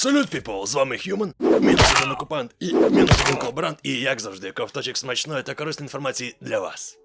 Салют, піпл, з вами Human, мінус один окупант і мінус один колаборант, і як завжди, ковточок смачної та корисної інформації для вас.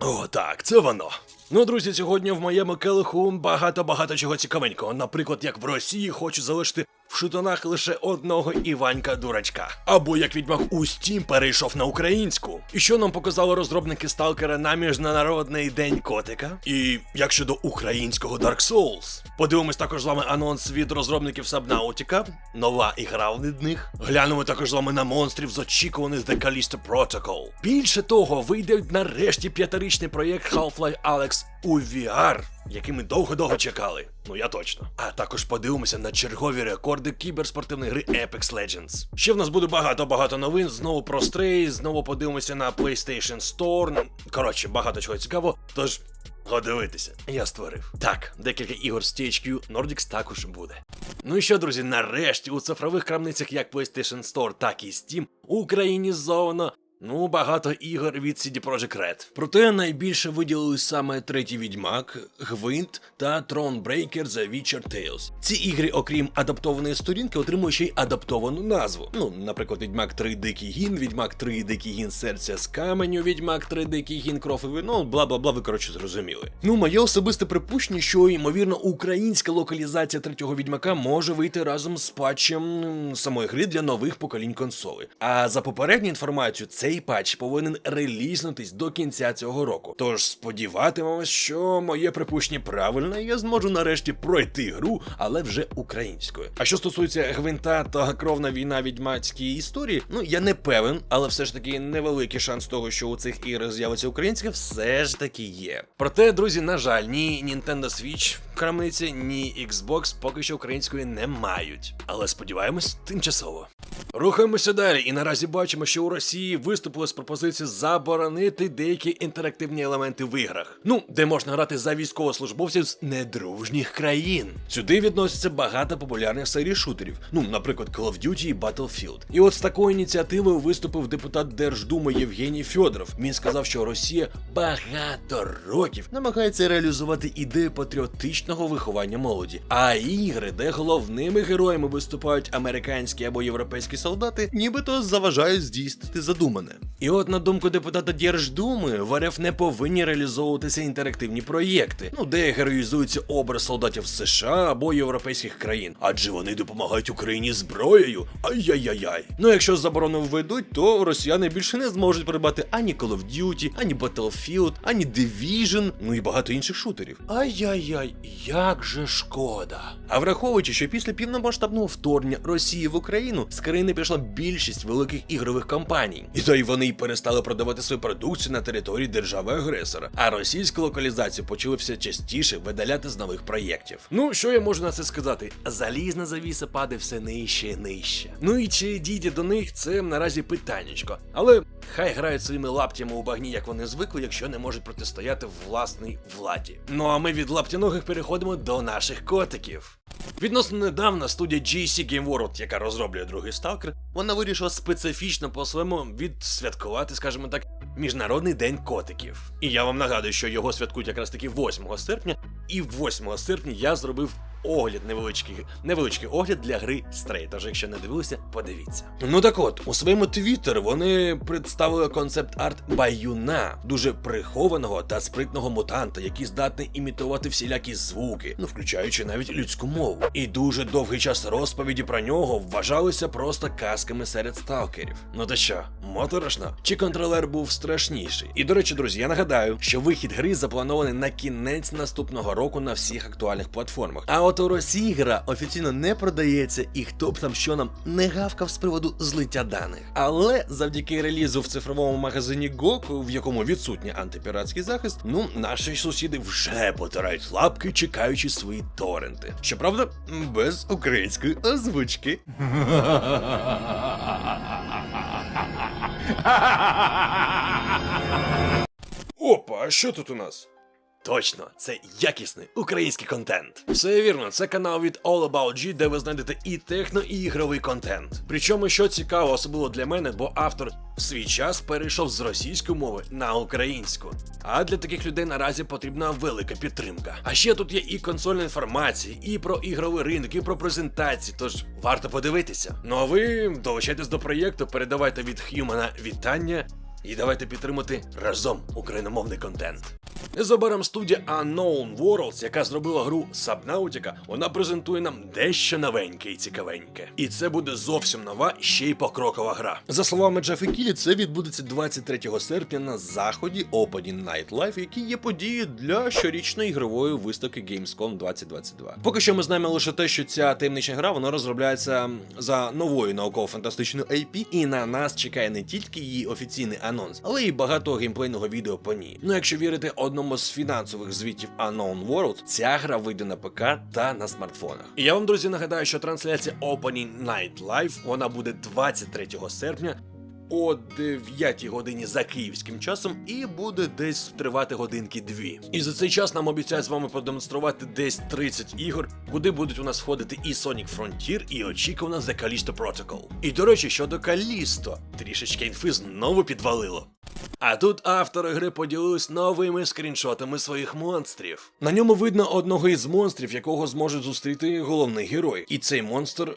О, так, це воно. Ну, друзі, сьогодні в моєму келиху багато-багато чого цікавенького. Наприклад, як в Росії хочуть залишити в шутанах лише одного Іванька дурачка. Або як відьмак у Steam перейшов на українську. І що нам показали розробники сталкера на міжнародний день котика? І як щодо українського Dark Souls? Подивимось також з вами анонс від розробників Subnautica, нова ігра від них. Глянемо також з вами на монстрів з очікуваних The Callisto Protocol. Більше того, вийде нарешті п'ятирічний проєкт Half-Life Alex у VR, який ми довго-довго чекали. Ну я точно. А також подивимося на чергові рекорди кіберспортивної гри Apex Legends. Ще в нас буде багато-багато новин. Знову про Stray, знову подивимося на PlayStation Store. Коротше, багато чого цікавого. Тож. Подивитися, я створив. Так, декілька ігор з THQ Nordics також буде. Ну і що, друзі, нарешті у цифрових крамницях як PlayStation Store, так і Steam українізовано Ну, багато ігор від CD Projekt Red. Проте найбільше виділили саме третій відьмак, Гвинт та Thronebreaker The Witcher Tales. Ці ігри, окрім адаптованої сторінки, отримують ще й адаптовану назву. Ну, наприклад, Відьмак 3 Дикий Гін, Відьмак 3 Дикий Гін Серця з каменю, Відьмак 3 Дикий Гін Кров і вино, бла бла бла, ви коротше зрозуміли. Ну, моє особисте припущення, що ймовірно українська локалізація третього відьмака може вийти разом з патчем самої гри для нових поколінь консолей. А за попередню інформацію, цей патч повинен релізнутись до кінця цього року. Тож сподіватимемось, що моє припущення правильне, і я зможу нарешті пройти гру, але вже українською. А що стосується гвинта та кровна війна відьмацькій історії, ну я не певен, але все ж таки невеликий шанс того, що у цих іграх з'явиться українська, все ж таки є. Проте, друзі, на жаль, ні Nintendo Switch в крамниці, ні Xbox поки що української не мають. Але сподіваємось, тимчасово. Рухаємося далі, і наразі бачимо, що у Росії виступили з пропозицією заборонити деякі інтерактивні елементи в іграх. Ну, де можна грати за військовослужбовців з недружніх країн. Сюди відносяться багато популярних серій шутерів, ну, наприклад, Call of Duty і Battlefield. І от з такою ініціативою виступив депутат Держдуми Євгеній Фьодоров. Він сказав, що Росія багато років намагається реалізувати ідею патріотичного виховання молоді. А ігри, де головними героями виступають американські або європейські солдати, нібито заважають здійснити задумане. І от на думку депутата Держдуми, в РФ не повинні реалізовуватися інтерактивні проєкти, ну де героїзується образ солдатів США або європейських країн, адже вони допомагають Україні зброєю. Ай-яй-яй-яй. Ну якщо заборону введуть, то росіяни більше не зможуть придбати ані Call of Duty, ані Battlefield, ані Division, ну і багато інших шутерів. Ай-яй-яй, як же шкода. А враховуючи, що після півномасштабного вторгнення Росії в Україну з країни пішла більшість великих ігрових компаній, і й вони й перестали продавати свою продукцію на території держави-агресора. А російську локалізацію почали частіше видаляти з нових проєктів. Ну що я можу на це сказати? Залізна завіса падає все нижче і нижче. Ну і чи дійде до них, це наразі питаннячко. Але хай грають своїми лаптями у багні, як вони звикли, якщо не можуть протистояти власній владі. Ну а ми від лаптяногих переходимо до наших котиків. Відносно недавно студія GC Game World, яка розроблює другий сталкер, вона вирішила специфічно по-своєму відсвяткувати, скажімо так, Міжнародний день котиків. І я вам нагадую, що його святкують якраз таки 8 серпня, і 8 серпня я зробив огляд, невеличкий, невеличкий огляд для гри Stray. Тож, якщо не дивилися, подивіться. Ну так от, у своєму твіттер вони представили концепт арт баюна, дуже прихованого та спритного мутанта, який здатний імітувати всілякі звуки, ну включаючи навіть людську мову. І дуже довгий час розповіді про нього вважалися просто казками серед сталкерів. Ну то що, моторошно? Чи контролер був страшніший? І до речі, друзі, я нагадаю, що вихід гри запланований на кінець наступного року на всіх актуальних платформах. А от офіційно не продається, і хто б там що нам не гавкав з приводу злиття даних. Але завдяки релізу в цифровому магазині Goku, в якому відсутній антипіратський захист, ну наші сусіди вже потирають лапки, чекаючи свої торренти. Щоправда, без української озвучки. Опа, а що тут у нас? Точно, це якісний український контент. Все вірно, це канал від All About G, де ви знайдете і техно, і ігровий контент. Причому, що цікаво, особливо для мене, бо автор в свій час перейшов з російської мови на українську. А для таких людей наразі потрібна велика підтримка. А ще тут є і консольна інформація, і про ігровий ринок, і про презентації, тож варто подивитися. Ну а ви долучайтесь до проєкту, передавайте від Х'юмана вітання. І давайте підтримати разом україномовний контент. Незабаром студія Unknown Worlds, яка зробила гру Subnautica, вона презентує нам дещо новеньке і цікавеньке. І це буде зовсім нова, ще й покрокова гра. За словами Джефі Кілі, це відбудеться 23 серпня на заході Opening Night Live, який є подією для щорічної ігрової виставки Gamescom 2022. Поки що ми знаємо лише те, що ця таємнича гра вона розробляється за новою науково-фантастичною IP, і на нас чекає не тільки її офіційний анонс, але і багато геймплейного відео по ній. Ну якщо вірити одному з фінансових звітів Unknown World, ця гра вийде на ПК та на смартфонах. І я вам, друзі, нагадаю, що трансляція Opening Night Live вона буде 23 серпня. О 9 годині за київським часом і буде десь тривати годинки дві. І за цей час нам обіцяють з вами продемонструвати десь 30 ігор, куди будуть у нас входити і Sonic Frontier, і очікувано The Callisto Protocol. І до речі, щодо Callisto, трішечки інфи знову підвалило. А тут автори гри поділились новими скріншотами своїх монстрів. На ньому видно одного із монстрів, якого зможе зустріти головний герой. І цей монстр,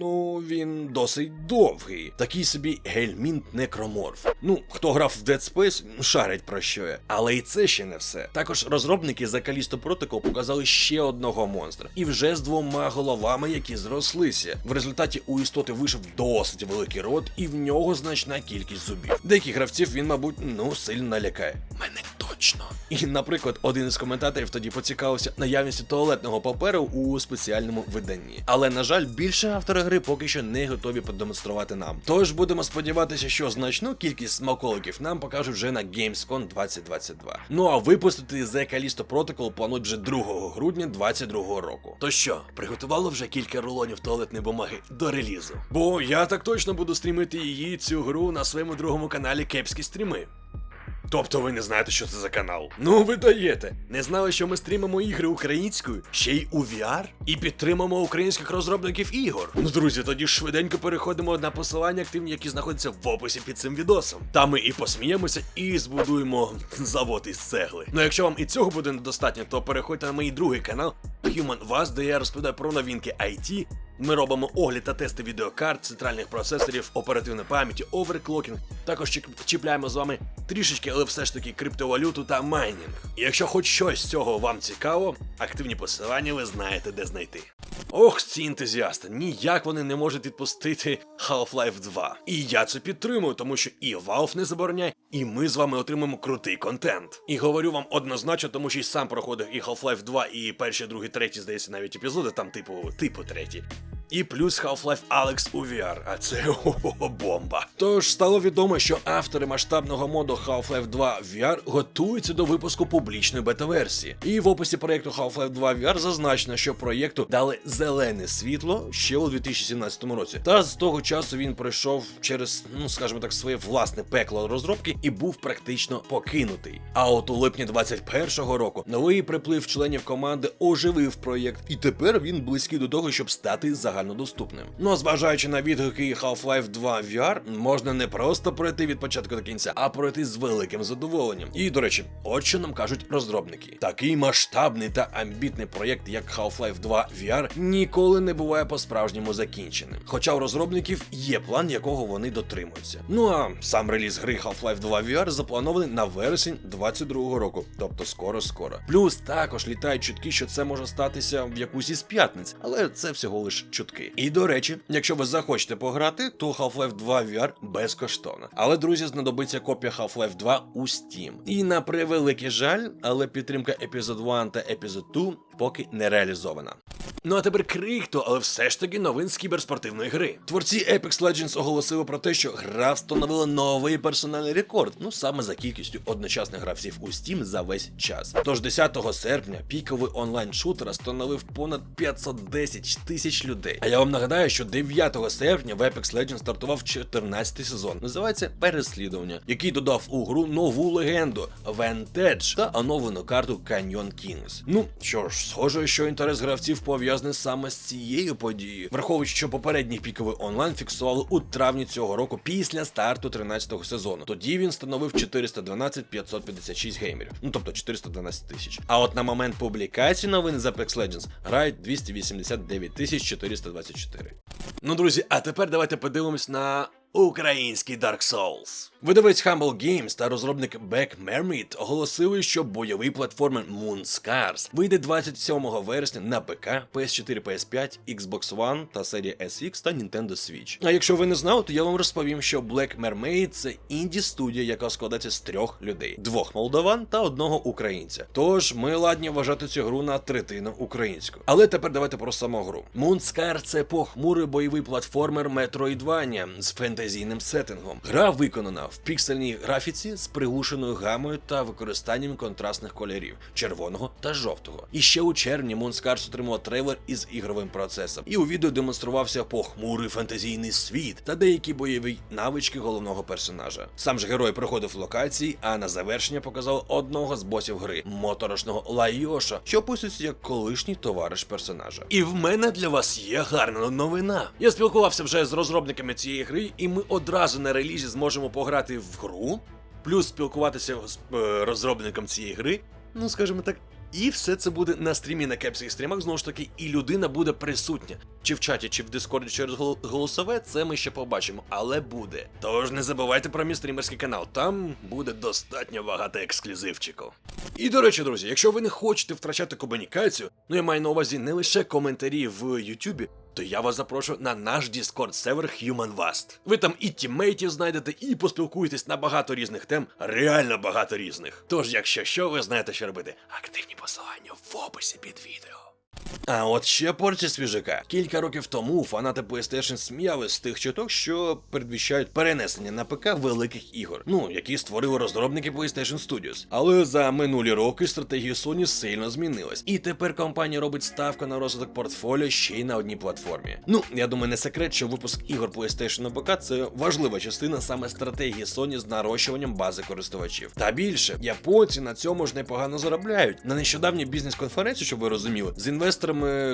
ну він досить довгий. Такий собі гельмінт некроморф. Ну, хто грав в Dead Space, шарить про що я. Але і це ще не все. Також розробники за Callisto Protocol показали ще одного монстра. І вже з двома головами, які зрослися. В результаті у істоти вийшов досить великий рот, і в нього значна кількість зубів. Деяких гравців він, мабуть, ну сильно налякає. Мене точно. І, наприклад, один із коментаторів тоді поцікавився наявністю туалетного паперу у спеціальному виданні. Але на жаль, більше автори гри поки що не готові продемонструвати нам. Тож будемо сподіватися, що значну кількість смаколиків нам покажуть вже на Gamescom 2022. Ну а випустити The Callisto Protocol планують вже 2 грудня 2022 року. То що, приготувало вже кілька рулонів туалетної бумаги до релізу? Бо я так точно буду стрімити її цю гру на своєму другому каналі Кепські стріми. Тобто ви не знаєте, що це за канал? Ну ви даєте. Не знали, що ми стрімимо ігри українською, ще й у VR? І підтримуємо українських розробників ігор. Ну, друзі, тоді швиденько переходимо на посилання активні, які знаходяться в описі під цим відосом. Там ми і посміємося, і збудуємо завод із цегли. Ну якщо вам і цього буде недостатньо, то переходьте на мій другий канал Human Вас, де я розповідаю про новинки IT. Ми робимо огляд та тести відеокарт, центральних процесорів, оперативної пам'яті, оверклокінг. Також чіпляємо з вами трішечки, але все ж таки криптовалюту та майнінг. Якщо хоч щось з цього вам цікаво, активні посилання ви знаєте, де знайти. Ох, ці ентузіасти, ніяк вони не можуть відпустити Half-Life 2. І я це підтримую, тому що і Valve не забороняє, і ми з вами отримаємо крутий контент. І говорю вам однозначно, тому що й сам проходив і Half-Life 2, і перший, другий, третій, здається, навіть епізоди, там типу, типу третій. І плюс Half-Life Alex у VR, а це о, бомба. Тож стало відомо, що автори масштабного моду Half-Life 2 VR готуються до випуску публічної бета-версії. І в описі проєкту Half-Life 2 VR зазначено, що проєкту дали зелене світло ще у 2017 році. Та з того часу він пройшов через, ну скажімо так, своє власне пекло розробки і був практично покинутий. А от у липні 21-го року новий приплив членів команди оживив проєкт, і тепер він близький до того, щоб стати загальнодоступним. Ну а зважаючи на відгуки Half-Life 2 VR, можна не просто пройти від початку до кінця, а пройти з великим задоволенням. І до речі, от що нам кажуть розробники: такий масштабний та амбітний проєкт, як Half-Life 2 VR, ніколи не буває по-справжньому закінченим. Хоча у розробників є план, якого вони дотримуються. Ну а сам реліз гри Half-Life 2 VR запланований на вересень 22-го року, тобто скоро-скоро. Плюс також літають чутки, що це може статися в якусь із п'ятниць, але це всього лиш чутки. І до речі, якщо ви захочете пограти, то Half-Life 2 VR безкоштовно. Але друзі, знадобиться копія Half-Life 2 у Steam. І на превеликий жаль, але підтримка Episode 1 та Episode 2 поки не реалізована. Ну а тепер крихто, але все ж таки новин з кіберспортивної гри. Творці Apex Legends оголосили про те, що гра встановила новий персональний рекорд. Ну саме за кількістю одночасних гравців у Steam за весь час. Тож 10 серпня піковий онлайн шутер становив понад 510 тисяч людей. А я вам нагадаю, що 9 серпня в Apex Legends стартував 14-й сезон. Називається Переслідування, який додав у гру нову легенду Vantage та оновлену карту Canyon Kings. Ну що ж, схоже, що інтерес гравців пов'язаний саме з цією подією, враховуючи, що попередній піковий онлайн фіксували у травні цього року після старту 13-го сезону. Тоді він становив 412 556 геймерів, ну тобто 412 тисяч. А от на момент публікації новин за Apex Legends грають 289 тисяч 424. Ну, друзі, а тепер давайте подивимось на український Dark Souls. Видавець Humble Games та розробник Back Mermaid оголосили, що бойовий платформер Moon Scars вийде 27 вересня на ПК, PS4, PS5, Xbox One та серія SX та Nintendo Switch. А якщо ви не знали, то я вам розповім, що Black Mermaid це інді студія, яка складається з трьох людей: двох молдаван та одного українця. Тож ми ладні вважати цю гру на третину українську. Але тепер давайте про саму гру. Moon Scars – це похмурий бойовий платформер Metroidvania з фентезійним сеттингом. Гра виконана в піксельній графіці з приглушеною гамою та використанням контрастних кольорів червоного та жовтого. І ще у червні Scars отримала трейлер із ігровим процесом. І у відео демонструвався похмурий фентезійний світ та деякі бойові навички головного персонажа. Сам ж герой проходив локації, а на завершення показав одного з босів гри моторошного Лайоша, що описується як колишній товариш персонажа. І в мене для вас є гарна новина. Я спілкувався вже з розробниками цієї гри, і ми одразу на релізі зможемо пограти в гру, плюс спілкуватися з е, розробником цієї гри, ну скажімо так. І все це буде на стрімі на кепсих стрімах, знову ж таки, і людина буде присутня. Чи в чаті, чи в Дискорді через голосове, це ми ще побачимо, але буде. Тож не забувайте про мій стрімерський канал, там буде достатньо багато ексклюзивчику. І до речі, друзі, якщо ви не хочете втрачати комунікацію, ну я маю на увазі не лише коментарі в Ютубі, то я вас запрошую на наш Discord сервер Human Vast. Ви там і тіммейтів знайдете, і поспілкуєтесь на багато різних тем, реально багато різних. Тож, якщо що, ви знаєте, що робити. Активні посилання в описі під відео. А от ще порція свіжака. Кілька років тому фанати PlayStation сміяли з тих чуток, що передвіщають перенесення на ПК великих ігор, ну які створили розробники PlayStation Studios. Але за минулі роки стратегія Sony сильно змінилась, і тепер компанія робить ставку на розвиток портфоліо ще й на одній платформі. Ну я думаю, не секрет, що випуск ігор PlayStation на ПК це важлива частина саме стратегії Sony з нарощуванням бази користувачів. Та більше японці на цьому ж непогано заробляють. На нещодавній бізнес-конференції, щоб ви розуміли, з інвесторами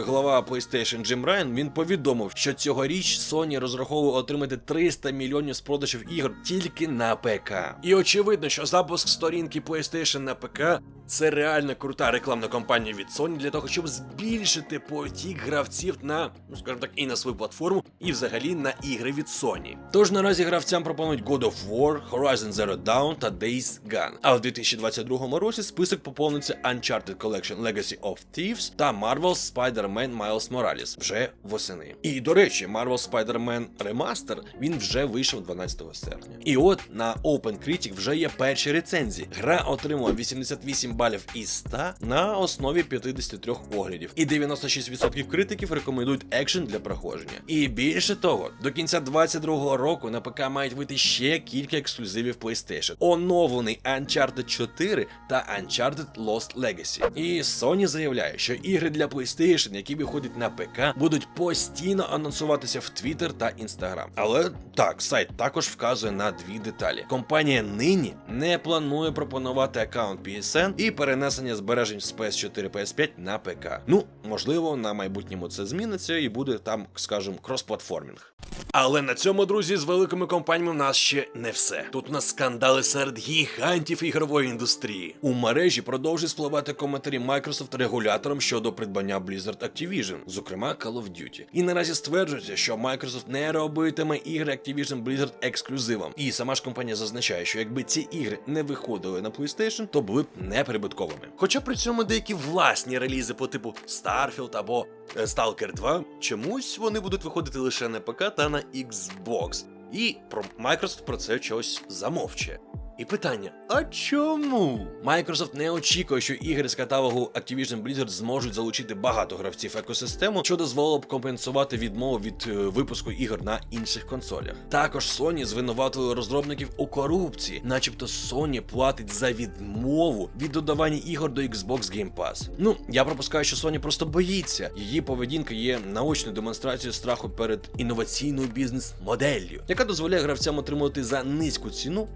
глава PlayStation Джим Райан він повідомив, що цьогоріч Sony розраховує отримати 300 мільйонів з продажів ігор тільки на ПК. І очевидно, що запуск сторінки PlayStation на ПК це реально крута рекламна кампанія від Sony для того, щоб збільшити потік гравців на, ну скажімо так, і на свою платформу, і взагалі на ігри від Sony. Тож наразі гравцям пропонують God of War, Horizon Zero Dawn та Days Gone. А в 2022 році список поповниться Uncharted Collection Legacy of Thieves та Marvel's Spider-Man Miles Morales вже восени. І до речі, Marvel Spider-Man Remaster він вже вийшов 12 серпня. І от на OpenCritic вже є перші рецензії. Гра отримала 88 балів із 100 на основі 53 оглядів, і 96% критиків рекомендують екшен для проходження. І більше того, до кінця 2022 року на ПК мають вийти ще кілька ексклюзивів PlayStation. Оновлений Uncharted 4 та Uncharted Lost Legacy. І Sony заявляє, що ігри для PlayStation, які виходять на ПК, будуть постійно анонсуватися в Twitter та Instagram. Але так, сайт також вказує на дві деталі. Компанія нині не планує пропонувати аккаунт PSN і перенесення збережень з PS4 PS5 на ПК. Ну, можливо, на майбутньому це зміниться і буде там, скажімо, кросплатформінг. Але на цьому, друзі, з великими компаніями в нас ще не все. Тут у нас скандали серед гігантів ігрової індустрії. У мережі продовжують спливати коментарі Microsoft регулятором щодо придбання Blizzard Activision, зокрема Call of Duty. І наразі стверджується, що Microsoft не робитиме ігри Activision Blizzard ексклюзивом. І сама ж компанія зазначає, що якби ці ігри не виходили на PlayStation, то були б неприбутковими. Хоча при цьому деякі власні релізи по типу Starfield або Stalker 2, чомусь вони будуть виходити лише на ПК та на Xbox. І про Microsoft про це чогось замовчує. І питання: а чому? Microsoft не очікує, що ігри з каталогу Activision Blizzard зможуть залучити багато гравців екосистему, що дозволило б компенсувати відмову від е, випуску ігор на інших консолях. Також Sony звинуватили розробників у корупції, начебто Sony платить за відмову від додавання ігор до Xbox Game Pass. Ну я пропускаю, що Sony просто боїться. Її поведінка є наочною демонстрацією страху перед інноваційною бізнес-моделлю, яка дозволяє гравцям отримувати за низьку ціну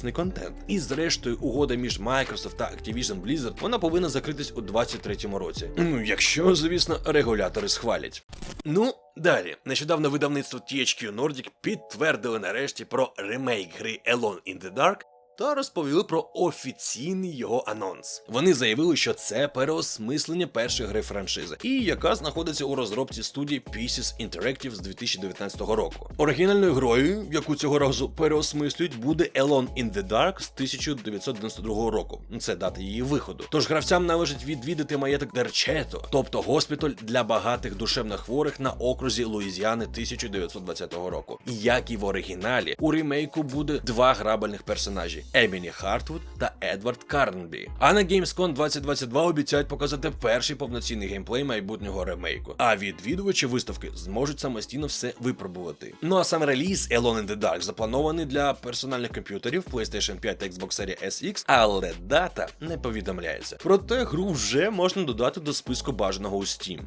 високоякісний контент. І зрештою, угода між Microsoft та Activision Blizzard вона повинна закритись у 23-му році. Ну, якщо, звісно, регулятори схвалять. Ну, далі. Нещодавно видавництво THQ Nordic підтвердили нарешті про ремейк гри Alone in the Dark та розповіли про офіційний його анонс. Вони заявили, що це переосмислення першої гри франшизи, і яка знаходиться у розробці студії Pieces Interactive з 2019 року. Оригінальною грою, яку цього разу переосмислюють, буде Alone in the Dark з 1992 року. Це дата її виходу. Тож гравцям належить відвідати маєток Дерчето, тобто госпіталь для багатих душевно хворих на окрузі Луїзіани 1920 року. Як і в оригіналі, у ремейку буде два грабельних персонажі: Емілі Хартвуд та Едвард Карнбі. А на Gamescom 2022 обіцяють показати перший повноцінний геймплей майбутнього ремейку. А відвідувачі виставки зможуть самостійно все випробувати. Ну а сам реліз Alone in the Dark запланований для персональних комп'ютерів PlayStation 5 та Xbox Series SX, але дата не повідомляється. Проте гру вже можна додати до списку бажаного у Steam.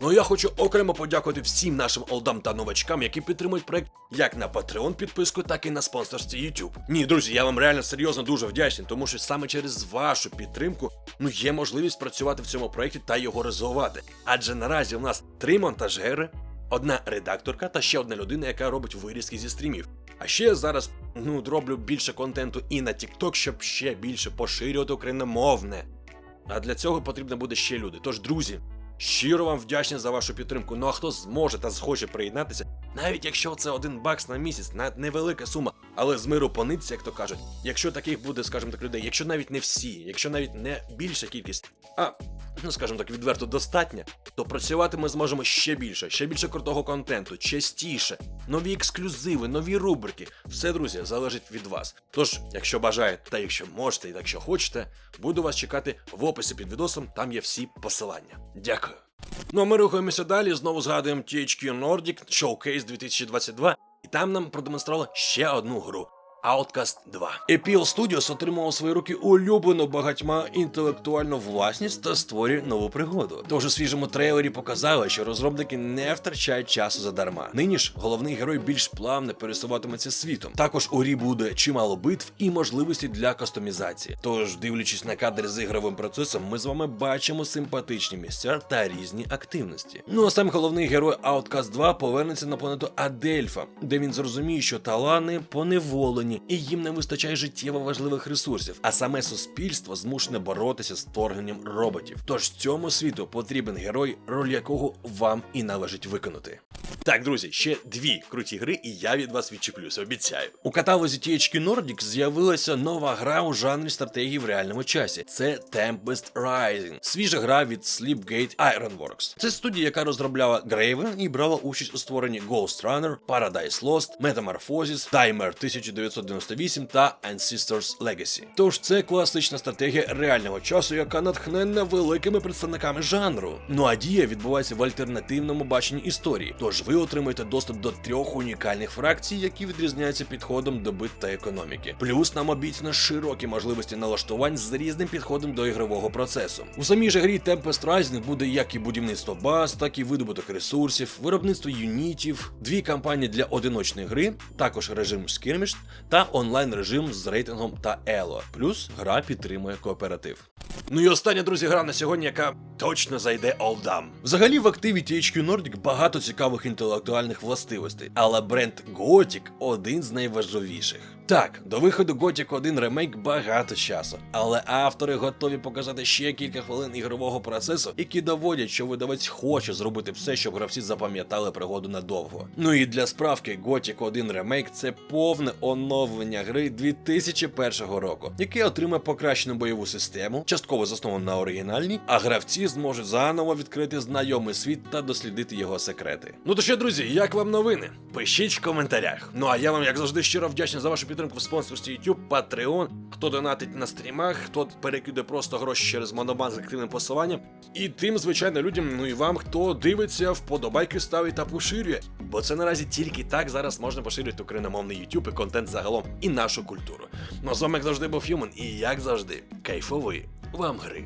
Ну я хочу окремо подякувати всім нашим олдам та новачкам, які підтримують проект як на Patreon підписку, так і на спонсорстві YouTube. Ні, друзі, я вам реально серйозно дуже вдячний, тому що саме через вашу підтримку ну є можливість працювати в цьому проєкті та його розвивати. Адже наразі у нас три монтажери, одна редакторка та ще одна людина, яка робить вирізки зі стрімів. А ще я зараз ну роблю більше контенту і на TikTok, щоб ще більше поширювати україномовне. А для цього потрібно буде ще люди. Тож, друзі, щиро вам вдячний за вашу підтримку. Ну а хто зможе та схоче приєднатися, навіть якщо це один бакс на місяць, навіть невелика сума, але з миру пониці, як то кажуть, якщо таких буде, скажімо так, людей, якщо навіть не всі, якщо навіть не більша кількість, а ну скажімо так, відверто достатня, то працювати ми зможемо ще більше, ще більше крутого контенту, частіше, нові ексклюзиви, нові рубрики. Все, друзі, залежить від вас. Тож, якщо бажаєте, та якщо можете, і якщо хочете, буду вас чекати в описі під відосом, там є всі посилання. Дякую. Ну а ми рухаємося далі. Знову згадуємо THQ Nordic Showcase 2022, і там нам продемонстрували ще одну гру. Outcast 2. Epiel Studios отримав у свої руки улюблену багатьма інтелектуальну власність та створює нову пригоду. Тож у свіжому трейлері показали, що розробники не втрачають часу задарма. Нині ж головний герой більш плавно пересуватиметься світом. Також у грі буде чимало битв і можливості для кастомізації. Тож, дивлячись на кадри з ігровим процесом, ми з вами бачимо симпатичні місця та різні активності. Ну а сам головний герой Outcast 2 повернеться на планету Адельфа, де він зрозуміє, що талани поневолені і їм не вистачає життєво важливих ресурсів, а саме суспільство змушене боротися з вторгненням роботів. Тож цьому світу потрібен герой, роль якого вам і належить виконати. Так, друзі, ще дві круті гри, і я від вас відчіплюся, обіцяю. У каталозі THQ Nordic з'явилася нова гра у жанрі стратегії в реальному часі. Це Tempest Rising. Свіжа гра від Sleepgate Ironworks. Це студія, яка розробляла Graven і брала участь у створенні Ghost Runner, Paradise Lost, Metamorphosis, Timer 1998 та Ancestors Legacy. Тож це класична стратегія реального часу, яка натхненна великими представниками жанру. Ну а дія відбувається в альтернативному баченні історії. Тож ви отримаєте доступ до трьох унікальних фракцій, які відрізняються підходом до бит та економіки. Плюс нам обіцяно широкі можливості налаштувань з різним підходом до ігрового процесу. У самій же грі Tempest Rising буде як і будівництво баз, так і видобуток ресурсів, виробництво юнітів, дві кампанії для одиночної гри, також режим Skirmish та онлайн режим з рейтингом та Ело. Плюс гра підтримує кооператив. Ну і остання, друзі, гра на сьогодні, яка точно зайде олдам. Взагалі в активі THQ Nordic багато цікавих інтелектуальних властивостей, але бренд Gothic один з найважливіших. Так, до виходу Gothic 1 ремейк багато часу, але автори готові показати ще кілька хвилин ігрового процесу, які доводять, що видавець хоче зробити все, щоб гравці запам'ятали пригоду надовго. Ну і для справки, Gothic 1 ремейк це повне оновлення гри 2001 року, яке отримає покращену бойову систему, частково засновану на оригінальній, а гравці зможуть заново відкрити знайомий світ та дослідити його секрети. Ну то що, друзі, як вам новини? Пишіть в коментарях. Ну а я вам, як завжди, щиро вдячний за вашу підтримку. Підтримку в спонсорстві YouTube, Patreon, хто донатить на стрімах, хто перекиде просто гроші через монобанк з активним посиланням. І тим, звичайно, людям, ну і вам, хто дивиться, вподобайки ставить та поширює. Бо це наразі тільки так зараз можна поширювати україномовний YouTube і контент загалом, і нашу культуру. Ну а з вами як завжди був Human, і як завжди, кайфової вам гри.